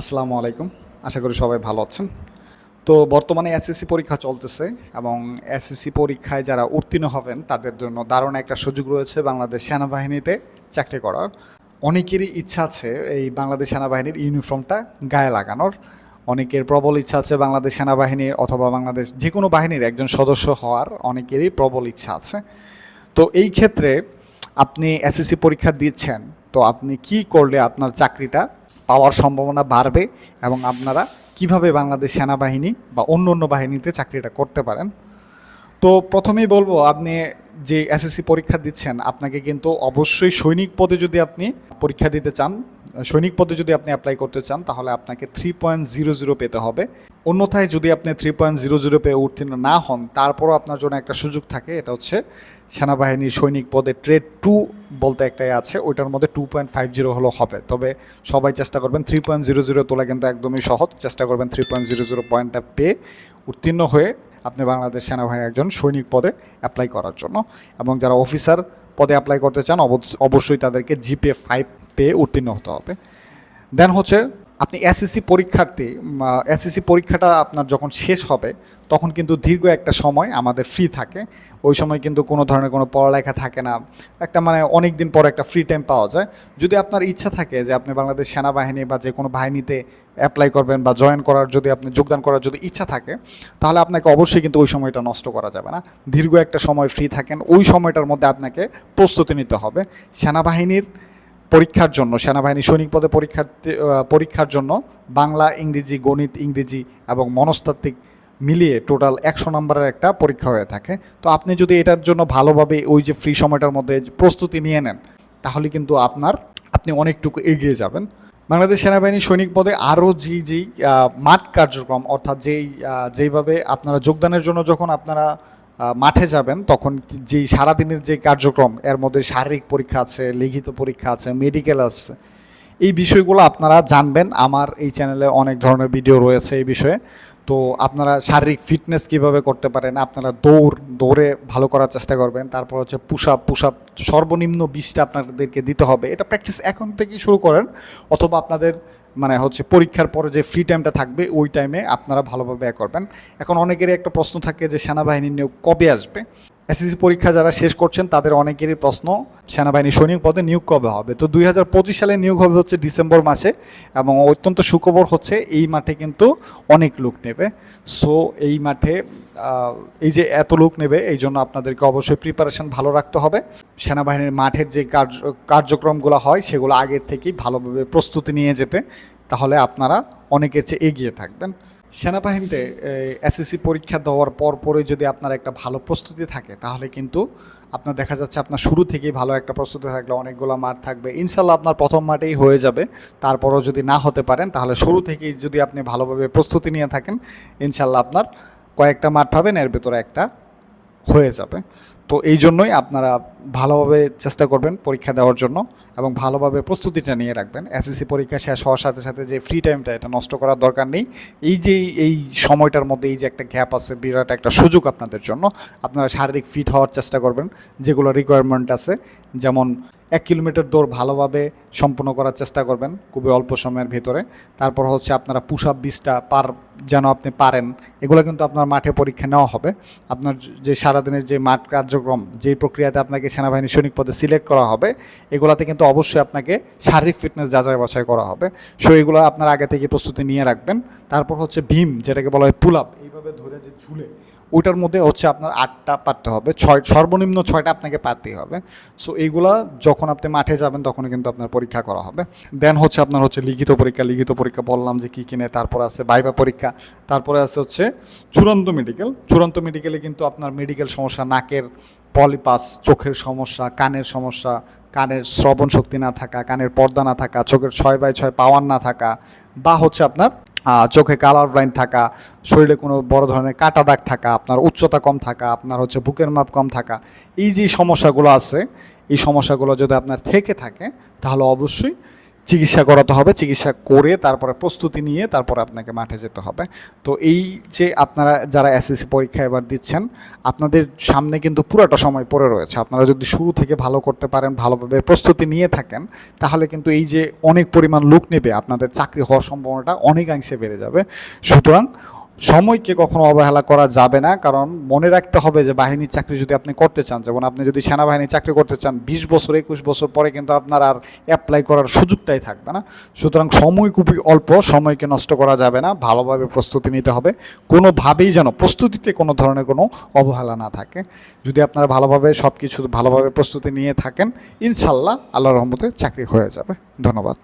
আসসালামু আলাইকুম। আশা করি সবাই ভালো আছেন। তো বর্তমানে এসএসসি পরীক্ষা চলতেছে এবং এসএসসি পরীক্ষায় যারা উত্তীর্ণ হবেন, তাদের জন্য দারুণ একটা সুযোগ রয়েছে বাংলাদেশ সেনাবাহিনীতে চাকরি করার। অনেকেরই ইচ্ছা আছে এই বাংলাদেশ সেনাবাহিনীর ইউনিফর্মটা গায়ে লাগানোর। অনেকের প্রবল ইচ্ছা আছে বাংলাদেশ সেনাবাহিনীর অথবা বাংলাদেশ যে কোনো বাহিনীর একজন সদস্য হওয়ার। অনেকেরই প্রবল ইচ্ছা আছে। তো এই ক্ষেত্রে আপনি এসএসসি পরীক্ষা দিচ্ছেন, তো আপনি কি করলে আপনার চাকরিটা পাওয়ার সম্ভাবনা বাড়বে এবং আপনারা কীভাবে বাংলাদেশ সেনাবাহিনী বা অন্য অন্য বাহিনীতে চাকরিটা করতে পারেন। তো প্রথমেই বলব, আপনি যে এসএসসি পরীক্ষা দিচ্ছেন, আপনাকে কিন্তু অবশ্যই সৈনিক পদে যদি আপনি পরীক্ষা দিতে চান, সৈনিক পদে যদি আপনি অ্যাপ্লাই করতে চান, তাহলে আপনাকে থ্রি পয়েন্ট জিরো জিরো পেতে হবে। অন্যথায় যদি আপনি থ্রি পয়েন্ট জিরো জিরো পেয়ে উত্তীর্ণ না হন, তারপরও আপনার জন্য একটা সুযোগ থাকে, এটা হচ্ছে সেনাবাহিনীর সৈনিক পদে ট্রেড টু বলতে একটাই আছে, ওইটার মধ্যে টু পয়েন্ট ফাইভ জিরো হলো হবে। তবে সবাই চেষ্টা করবেন থ্রি পয়েন্ট জিরো জিরো তোলা কিন্তু একদমই সহজ, চেষ্টা করবেন থ্রি পয়েন্ট জিরো জিরো পয়েন্টটা পেয়ে উত্তীর্ণ হয়ে আপনি বাংলাদেশ সেনাবাহিনীর একজন সৈনিক পদে অ্যাপ্লাই করার জন্য। এবং যারা অফিসার পদে অ্যাপ্লাই করতে চান অবশ্য- অবশ্যই তাদেরকে জিপে ফাইভ পেয়ে উত্তীর্ণ হতে হবে। দেন হচ্ছে আপনি এসএসসি পরীক্ষার্থী এসএসসি পরীক্ষাটা আপনার যখন শেষ হবে, তখন কিন্তু দীর্ঘ একটা সময় আমাদের ফ্রি থাকে। ওই সময় কিন্তু কোনো ধরনের কোনো পড়ালেখা থাকে না। একটা মানে অনেক দিন পর একটা ফ্রি টাইম পাওয়া যায়। যদি আপনার ইচ্ছা থাকে যে আপনি বাংলাদেশ সেনাবাহিনী বা যে কোনো বাহিনীতে অ্যাপ্লাই করবেন বা জয়েন করার যদি আপনি, যোগদান করার যদি ইচ্ছা থাকে, তাহলে আপনাকে অবশ্যই কিন্তু ওই সময়টা নষ্ট করা যাবে না। দীর্ঘ একটা সময় ফ্রি থাকেন। ওই সময়টার মধ্যে আপনাকে প্রস্তুতি নিতে হবে। সেনাবাহিনীর পরীক্ষার জন্য, সেনাবাহিনী সৈনিক পদে পরীক্ষার্থী পরীক্ষার জন্য বাংলা, ইংরেজি, গণিত, ইংরেজি এবং মনস্তাত্ত্বিক মিলিয়ে টোটাল একশো নম্বরের একটা পরীক্ষা হয়ে থাকে। তো আপনি যদি এটার জন্য ভালোভাবে ওই যে ফ্রি সময়টার মধ্যে প্রস্তুতি নিয়ে নেন, তাহলে কিন্তু আপনার, আপনি অনেকটুকু এগিয়ে যাবেন। বাংলাদেশ সেনাবাহিনী সৈনিক পদে আরও যেই যেই মাঠ কার্যক্রম, অর্থাৎ যেই যেইভাবে আপনারা যোগদানের জন্য যখন আপনারা মাঠে যাবেন, তখন যেই সারাদিনের যে কার্যক্রম, এর মধ্যে শারীরিক পরীক্ষা আছে, লিখিত পরীক্ষা আছে মেডিকেল আছে, এই বিষয়গুলো আপনারা জানবেন। আমার এই চ্যানেলে অনেক ধরনের ভিডিও রয়েছে এই বিষয়ে। তো আপনারা শারীরিক ফিটনেস কীভাবে করতে পারেন, আপনারা দৌড়, দৌড়ে ভালো করার চেষ্টা করবেন। তারপর হচ্ছে আপ পুশ আপ সর্বনিম্ন বিশটা আপনাদেরকে দিতে হবে। এটা প্র্যাকটিস এখন থেকেই শুরু করেন, অথবা আপনাদের মানে হচ্ছে পরীক্ষার পরে যে ফ্রি টাইমটা থাকবে, ওই টাইমে আপনারা ভালোভাবে এ করবেন। এখন অনেকেরই একটা প্রশ্ন থাকে যে সেনাবাহিনী নিয়োগ কবে আসবে? এসএসসি পরীক্ষা যারা শেষ করছেন, তাদের অনেকেরই প্রশ্ন, সেনাবাহিনী সৈনিক পদে নিয়োগ কবে হবে? তো দুই হাজার পঁচিশ সালে নিয়োগ হবে হচ্ছে ডিসেম্বর মাসে এবং অত্যন্ত সুখবর হচ্ছে এই মাঠে কিন্তু অনেক লোক নেবে। সো এই মাঠে এই যে এত লোক নেবে, এই জন্য আপনাদেরকে অবশ্যই প্রিপারেশন ভালো রাখতে হবে। সেনাবাহিনীর মাঠের যে কার্য, কার্যক্রমগুলো হয়, সেগুলো আগের থেকেই ভালোভাবে প্রস্তুতি নিয়ে যেতে, তাহলে আপনারা অনেকের চেয়ে এগিয়ে থাকবেন। সেনাবাহিনীতে এসএসসি পরীক্ষা দেওয়ার পর পরে যদি আপনার একটা ভালো প্রস্তুতি থাকে, তাহলে কিন্তু আপনার দেখা যাচ্ছে আপনার শুরু থেকেই ভালো একটা প্রস্তুতি থাকলে অনেকগুলো মাঠ থাকবে। ইনশাল্লাহ আপনার প্রথম মাঠেই হয়ে যাবে। তারপরও যদি না হতে পারেন, তাহলে শুরু থেকেই যদি আপনি ভালোভাবে প্রস্তুতি নিয়ে থাকেন ইনশাল্লাহ আপনার কয়েকটা মাঠ পাবেন, এর ভেতরে একটা হয়ে যাবে। তো এই জন্যই আপনারা ভালোভাবে চেষ্টা করবেন পরীক্ষা দেওয়ার জন্য এবং ভালোভাবে প্রস্তুতিটা নিয়ে রাখবেন। এসএসসি পরীক্ষা শেষ হওয়ার সাথে সাথে যে ফ্রি টাইমটা এটা নষ্ট করার দরকার নেই। এই যে এই সময়টার মধ্যে এই যে একটা গ্যাপ আছে, বিরাট একটা সুযোগ আপনাদের জন্য, আপনারা শারীরিক ফিট হওয়ার চেষ্টা করবেন। যেগুলো রিকোয়ারমেন্ট আছে, যেমন এক কিলোমিটার দৌড় ভালোভাবে সম্পূর্ণ করার চেষ্টা করবেন, খুবই অল্প সময়ের ভিতরে। তারপর হচ্ছে আপনারা পুশ আপ বিশটা পার যেন আপনি পারেন। এগুলো কিন্তু আপনার মাঠে পরীক্ষা নেওয়া হবে। আপনার যে সারাদিনের যে মাঠ কার্যক্রম, যে প্রক্রিয়াতে আপনাকে সেনাবাহিনী সৈনিক পদে সিলেক্ট করা হবে, এগুলাতে কিন্তু অবশ্যই আপনাকে শারীরিক ফিটনেস যাচাই বাছাই করা হবে। সো এগুলো আপনার আগে থেকে প্রস্তুতি নিয়ে রাখবেন। তারপর হচ্ছে ভীম, যেটাকে বলা হয় পুল আপ এইভাবে ধরে যে ঝুলে ওইটার মধ্যে হচ্ছে আপনার আটটা পারতে হবে, ছয়, সর্বনিম্ন ছয়টা আপনাকে পারতেই হবে। সো এইগুলা যখন আপনি মাঠে যাবেন, তখনই কিন্তু আপনার পরীক্ষা করা হবে। দেন হচ্ছে আপনার হচ্ছে লিখিত পরীক্ষা লিখিত পরীক্ষা বললাম যে কী কিনে তারপরে আছে বাইবা পরীক্ষা, তারপরে আছে হচ্ছে চূড়ান্ত মেডিকেল চূড়ান্ত মেডিকেলে কিন্তু আপনার মেডিকেল সমস্যা, নাকের পলিপাস চোখের সমস্যা, কানের সমস্যা, কানের শ্রবণ শক্তি না থাকা, কানের পর্দা না থাকা, চোখের ছয় বাই ছয় পাওয়ার না থাকা, বা হচ্ছে আপনার চোখে কালার ব্লাইন্ড থাকা, শরীরে কোনো বড় ধরনের কাটা দাগ থাকা, আপনার উচ্চতা কম থাকা, আপনার হচ্ছে বুকের মাপ কম থাকা, এই যে সমস্যাগুলো আছে, এই সমস্যাগুলো যদি আপনার থেকে থাকে, তাহলে অবশ্যই চিকিৎসা করাতে হবে, চিকিৎসা করে তারপরে প্রস্তুতি নিয়ে তারপরে আপনাকে মাঠে যেতে হবে। তো এই যে আপনারা যারা এসএসসি পরীক্ষা এবার দিচ্ছেন, আপনাদের সামনে কিন্তু পুরোটা সময় পড়ে রয়েছে। আপনারা যদি শুরু থেকে ভালো করতে পারেন, ভালোভাবে প্রস্তুতি নিয়ে থাকেন, তাহলে কিন্তু এই যে অনেক পরিমাণ লোক নেবে, আপনাদের চাকরি হওয়ার সম্ভাবনাটা অনেকাংশে বেড়ে যাবে। সুতরাং সময়কে কখনো অবহেলা করা যাবে না, কারণ মনে রাখতে হবে যে বাহিনীর চাকরি যদি আপনি করতে চান, যেমন আপনি যদি সেনাবাহিনীর চাকরি করতে চান, বিশ বছর, একুশ বছর পরে কিন্তু আপনার আর অ্যাপ্লাই করার সুযোগটাই থাকবে না। সুতরাং সময় খুবই অল্প, সময়কে নষ্ট করা যাবে না, ভালোভাবে প্রস্তুতি নিতে হবে। কোনোভাবেই যেন প্রস্তুতিতে কোনো ধরনের কোনো অবহেলা না থাকে। যদি আপনারা ভালোভাবে সব কিছু ভালোভাবে প্রস্তুতি নিয়ে থাকেন, ইনশাল্লাহ আল্লাহ রহমতে চাকরি হয়ে যাবে। ধন্যবাদ।